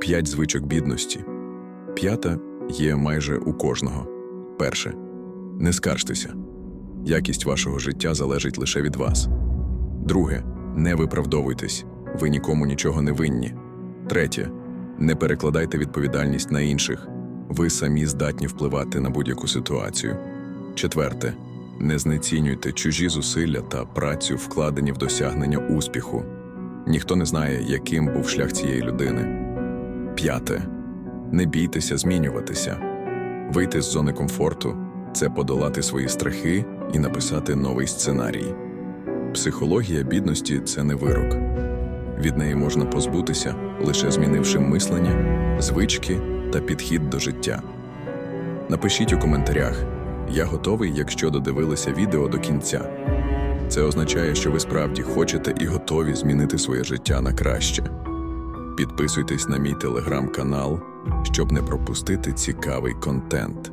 П'ять звичок бідності. П'ята є майже у кожного. Перше. Не скаржтеся. Якість вашого життя залежить лише від вас. Друге. Не виправдовуйтесь. Ви нікому нічого не винні. Третє. Не перекладайте відповідальність на інших. Ви самі здатні впливати на будь-яку ситуацію. Четверте. Не знецінюйте чужі зусилля та працю, вкладені в досягнення успіху. Ніхто не знає, яким був шлях цієї людини. П'яте. Не бійтеся змінюватися. Вийти з зони комфорту це подолати свої страхи і написати новий сценарій. Психологія бідності це не вирок. Від неї можна позбутися, лише змінивши мислення, звички та підхід до життя. Напишіть у коментарях Я готовий, якщо додивилися відео до кінця. Це означає, що ви справді хочете і готові змінити своє життя на краще. Підписуйтесь на мій телеграм-канал, щоб не пропустити цікавий контент.